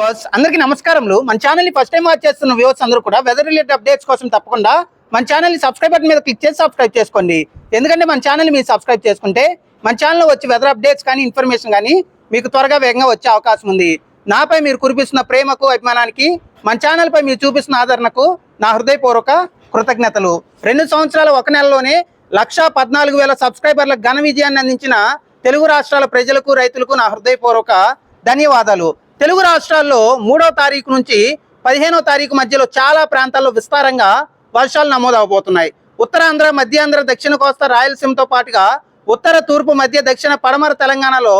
Viewers అందరికీ నమస్కారములు. మన ఛానల్ని ఫస్ట్ టైం వాచ్ చేస్తున్న వ్యూవర్స్ అందరూ కూడా వెదర్ రిలేటెడ్ అప్డేట్స్ కోసం తప్పకుండా మన ఛానల్ని సబ్స్క్రైబ్ బటన్ మీద క్లిక్ చేసి సబ్స్క్రైబ్ చేసుకోండి. ఎందుకంటే మన ఛానల్ మీరు సబ్స్క్రైబ్ చేసుకుంటే మన ఛానల్లో వచ్చే వెదర్ అప్డేట్స్ కానీ ఇన్ఫర్మేషన్ కానీ మీకు త్వరగా వేగంగా వచ్చే అవకాశం ఉంది. నాపై మీరు కురిపిస్తున్న ప్రేమకు అభిమానానికి మన ఛానల్పై మీరు చూపిస్తున్న ఆదరణకు నా హృదయపూర్వక కృతజ్ఞతలు. రెండు సంవత్సరాల ఒక నెలలోనే లక్షా పద్నాలుగు వేల సబ్స్క్రైబర్ల ఘన విజయాన్ని అందించిన తెలుగు రాష్ట్రాల ప్రజలకు రైతులకు నా హృదయపూర్వక ధన్యవాదాలు. తెలుగు రాష్ట్రాల్లో మూడో తారీఖు నుంచి పదిహేనో తారీఖు మధ్యలో చాలా ప్రాంతాల్లో విస్తారంగా వర్షాలు నమోదవబోతున్నాయి. ఉత్తరాంధ్ర మధ్యాంధ్ర దక్షిణ కోస్తా రాయలసీమతో పాటుగా ఉత్తర తూర్పు మధ్య దక్షిణ పడమర తెలంగాణలో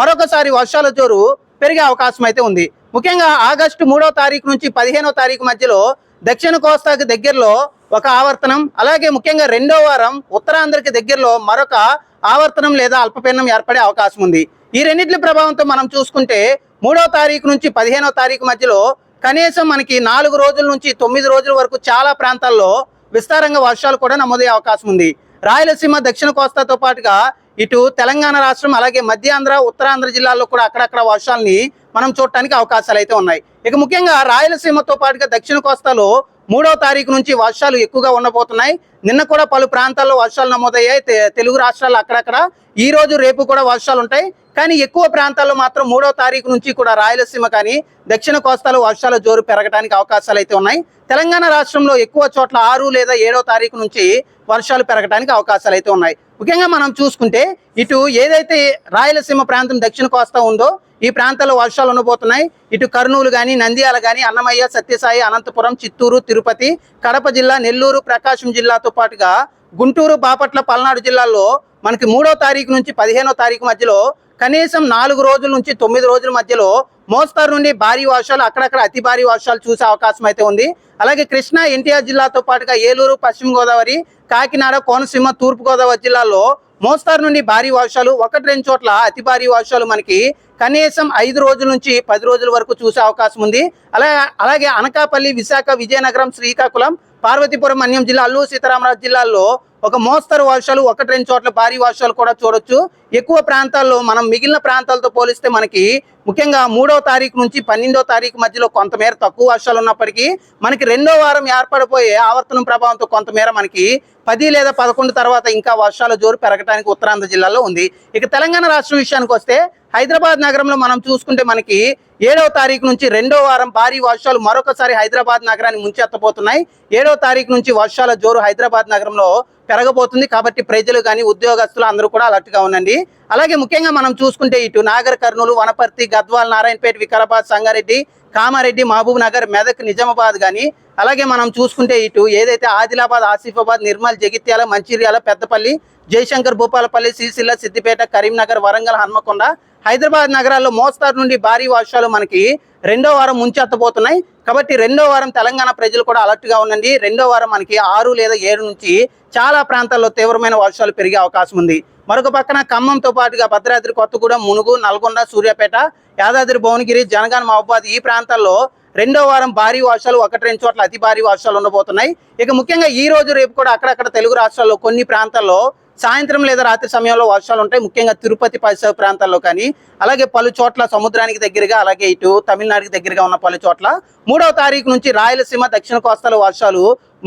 మరొకసారి వర్షాల జోరు పెరిగే అవకాశం అయితే ఉంది. ముఖ్యంగా ఆగస్టు మూడో తారీఖు నుంచి పదిహేనో తారీఖు మధ్యలో దక్షిణ కోస్తాకి దగ్గరలో ఒక ఆవర్తనం అలాగే ముఖ్యంగా రెండో వారం ఉత్తరాంధ్రకి దగ్గరలో మరొక ఆవర్తనం లేదా అల్పపీడనం ఏర్పడే అవకాశం ఉంది. ఈ రెండింటి ప్రభావంతో మనం చూసుకుంటే మూడో తారీఖు నుంచి పదిహేనో తారీఖు మధ్యలో కనీసం మనకి నాలుగు రోజుల నుంచి తొమ్మిది రోజుల వరకు చాలా ప్రాంతాల్లో విస్తారంగా వర్షాలు కూడా నమోదయ్యే అవకాశం ఉంది. రాయలసీమ దక్షిణ కోస్తాతో పాటుగా ఇటు తెలంగాణ రాష్ట్రం అలాగే మధ్యాంధ్ర ఉత్తరాంధ్ర జిల్లాల్లో కూడా అక్కడక్కడ వర్షాలని మనం చూడటానికి అవకాశాలు అయితే ఉన్నాయి. ఇక ముఖ్యంగా రాయలసీమతో పాటుగా దక్షిణ కోస్తాలో మూడో తారీఖు నుంచి వర్షాలు ఎక్కువగా ఉండబోతున్నాయి. నిన్న కూడా పలు ప్రాంతాల్లో వర్షాలు నమోదయ్యాయి. తెలుగు రాష్ట్రాలు అక్కడక్కడ. ఈ రోజు రేపు కూడా వర్షాలు ఉంటాయి. కానీ ఎక్కువ ప్రాంతాల్లో మాత్రం మూడో తారీఖు నుంచి కూడా రాయలసీమ కానీ దక్షిణ కోస్తాలో వర్షాల జోరు పెరగడానికి అవకాశాలు అయితే ఉన్నాయి. తెలంగాణ రాష్ట్రంలో ఎక్కువ చోట్ల ఆరు లేదా ఏడో తారీఖు నుంచి వర్షాలు పెరగడానికి అవకాశాలు అయితే ఉన్నాయి. ముఖ్యంగా మనం చూసుకుంటే ఇటు ఏదైతే రాయలసీమ ప్రాంతం దక్షిణ కోస్తా ఉందో ఈ ప్రాంతాల్లో వర్షాలు ఉండబోతున్నాయి. ఇటు కర్నూలు కానీ నంద్యాల కానీ అన్నమయ్య సత్యసాయి అనంతపురం చిత్తూరు తిరుపతి కడప జిల్లా నెల్లూరు ప్రకాశం జిల్లాతో పాటుగా గుంటూరు బాపట్ల పల్నాడు జిల్లాల్లో మనకి మూడో తారీఖు నుంచి పదిహేనో తారీఖు మధ్యలో కనీసం నాలుగు రోజుల నుంచి తొమ్మిది రోజుల మధ్యలో మోస్తారు నుండి భారీ వర్షాలు అక్కడక్కడ అతి భారీ వర్షాలు చూసే అవకాశం అయితే ఉంది. అలాగే కృష్ణా ఎన్టీఆర్ జిల్లాతో పాటుగా ఏలూరు పశ్చిమ గోదావరి కాకినాడ కోనసీమ తూర్పుగోదావరి జిల్లాల్లో మోస్తారు నుండి భారీ వర్షాలు ఒకటి రెండు చోట్ల అతి భారీ వర్షాలు మనకి కనీసం ఐదు రోజుల నుంచి పది రోజుల వరకు చూసే అవకాశం ఉంది. అలాగే అలాగే అనకాపల్లి విశాఖ విజయనగరం శ్రీకాకుళం పార్వతీపురం అన్యం జిల్లా అల్లూరు సీతారామరాజు జిల్లాల్లో ఒక మోస్తరు వర్షాలు ఒకటి రెండు చోట్ల భారీ వర్షాలు కూడా చూడొచ్చు. ఎక్కువ ప్రాంతాల్లో మనం మిగిలిన ప్రాంతాలతో పోలిస్తే మనకి ముఖ్యంగా మూడో తారీఖు నుంచి పన్నెండో తారీఖు మధ్యలో కొంతమేర తక్కువ వర్షాలు ఉన్నప్పటికీ మనకి రెండో వారం ఏర్పడిపోయే ఆవర్తనం ప్రభావంతో కొంతమేర మనకి పది లేదా పదకొండు తర్వాత ఇంకా వర్షాల జోరు పెరగడానికి ఉత్తరాంధ్ర జిల్లాలో ఉంది. ఇక తెలంగాణ రాష్ట్రం విషయానికి వస్తే హైదరాబాద్ నగరంలో మనం చూసుకుంటే మనకి ఏడవ తారీఖు నుంచి రెండో వారం భారీ వర్షాలు మరొకసారి హైదరాబాద్ నగరాన్ని ముంచెత్తబోతున్నాయి. ఏడవ తారీఖు నుంచి వర్షాల జోరు హైదరాబాద్ నగరంలో పెరగబోతుంది కాబట్టి ప్రజలు కానీ ఉద్యోగస్తులు అందరూ కూడా అలర్ట్గా ఉండండి. అలాగే ముఖ్యంగా మనం చూసుకుంటే ఇటు నాగర్ కర్నూలు వనపర్తి గద్వాల్ నారాయణపేట వికారాబాద్ సంగారెడ్డి కామారెడ్డి మహబూబ్ నగర్ మెదక్ నిజామాబాద్ కానీ అలాగే మనం చూసుకుంటే ఇటు ఏదైతే ఆదిలాబాద్ ఆసిఫాబాద్ నిర్మల్ జగిత్యాల మంచిర్యాల పెద్దపల్లి జయశంకర్ భూపాలపల్లి సిరిసిల్ల సిద్దిపేట కరీంనగర్ వరంగల్ హన్మకొండ హైదరాబాద్ నగరాల్లో మోస్తారు నుండి భారీ వర్షాలు మనకి రెండో వారం ముంచెత్తబోతున్నాయి. కాబట్టి రెండో వారం తెలంగాణ ప్రజలు కూడా అలర్ట్గా ఉండండి. రెండో వారం మనకి ఆరు లేదా ఏడు నుంచి చాలా ప్రాంతాల్లో తీవ్రమైన వర్షాలు పెరిగే అవకాశం ఉంది. మరొక పక్కన ఖమ్మంతో పాటుగా భద్రాద్రి కొత్తగూడెం మునుగు నల్గొండ సూర్యాపేట యాదాద్రి భువనగిరి జనగాన్ మహబాద్ ఈ ప్రాంతాల్లో రెండో వారం భారీ వర్షాలు ఒకటి రెండు చోట్ల అతి భారీ వర్షాలు ఉండబోతున్నాయి. ఇక ముఖ్యంగా ఈ రోజు రేపు కూడా అక్కడక్కడ తెలుగు రాష్ట్రాల్లో కొన్ని ప్రాంతాల్లో సాయంత్రం లేదా రాత్రి సమయంలో వర్షాలు ఉంటాయి. ముఖ్యంగా తిరుపతి పరిసర ప్రాంతాల్లో కానీ అలాగే పలు చోట్ల సముద్రానికి దగ్గరగా అలాగే ఇటు తమిళనాడుకి దగ్గరగా ఉన్న పలు చోట్ల మూడవ తారీఖు నుంచి రాయలసీమ దక్షిణ కోస్తాలో వర్షాలు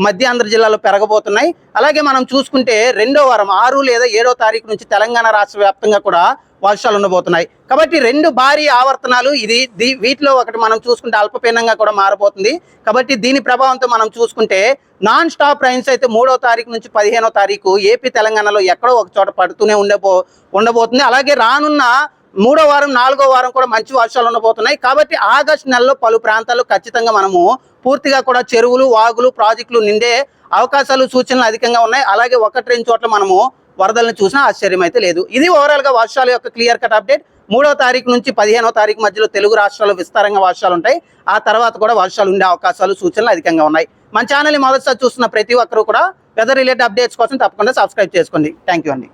మధ్య ఆంధ్ర జిల్లాలో పెరగబోతున్నాయి. అలాగే మనం చూసుకుంటే రెండో వారం ఆరు లేదా ఏడో తారీఖు నుంచి తెలంగాణ రాష్ట్ర వ్యాప్తంగా కూడా వర్షాలు ఉండబోతున్నాయి. కాబట్టి రెండు భారీ ఆవర్తనాలు ఇది దీ- వీటిలో ఒకటి మనం చూసుకుంటే అల్పపీనంగా కూడా మారబోతుంది. కాబట్టి దీని ప్రభావంతో మనం చూసుకుంటే నాన్ స్టాప్ రైన్స్ అయితే మూడో తారీఖు నుంచి పదిహేనో తారీఖు ఏపీ తెలంగాణలో ఎక్కడో ఒక చోట పడుతూనే ఉండబో ఉండబోతుంది. అలాగే రానున్న మూడో వారం నాలుగో వారం కూడా మంచి వర్షాలు ఉండబోతున్నాయి. కాబట్టి ఆగస్టు నెలలో పలు ప్రాంతాల్లో ఖచ్చితంగా మనము పూర్తిగా కూడా చెరువులు వాగులు ప్రాజెక్టులు నిండే అవకాశాలు సూచనలు అధికంగా ఉన్నాయి. అలాగే ఒకటి రెండు చోట్ల మనము వరదలను చూసినా ఆశ్చర్యం అయితే లేదు. ఇది ఓవరాల్గా వర్షాల యొక్క క్లియర్ కట్ అప్డేట్ మూడో తారీఖు నుంచి పదిహేనో తారీఖు మధ్యలో తెలుగు రాష్ట్రాల్లో విస్తారంగా వర్షాలు ఉంటాయి. ఆ తర్వాత కూడా వర్షాలు ఉండే అవకాశాలు సూచనలు అధికంగా ఉన్నాయి. మన ఛానల్ని మొదటిసారి చూస్తున్న ప్రతి ఒక్కరూ కూడా వెదర్ రిలేటెడ్ అప్డేట్స్ కోసం తప్పకుండా సబ్స్క్రైబ్ చేసుకోండి. థ్యాంక్ యూ అండి.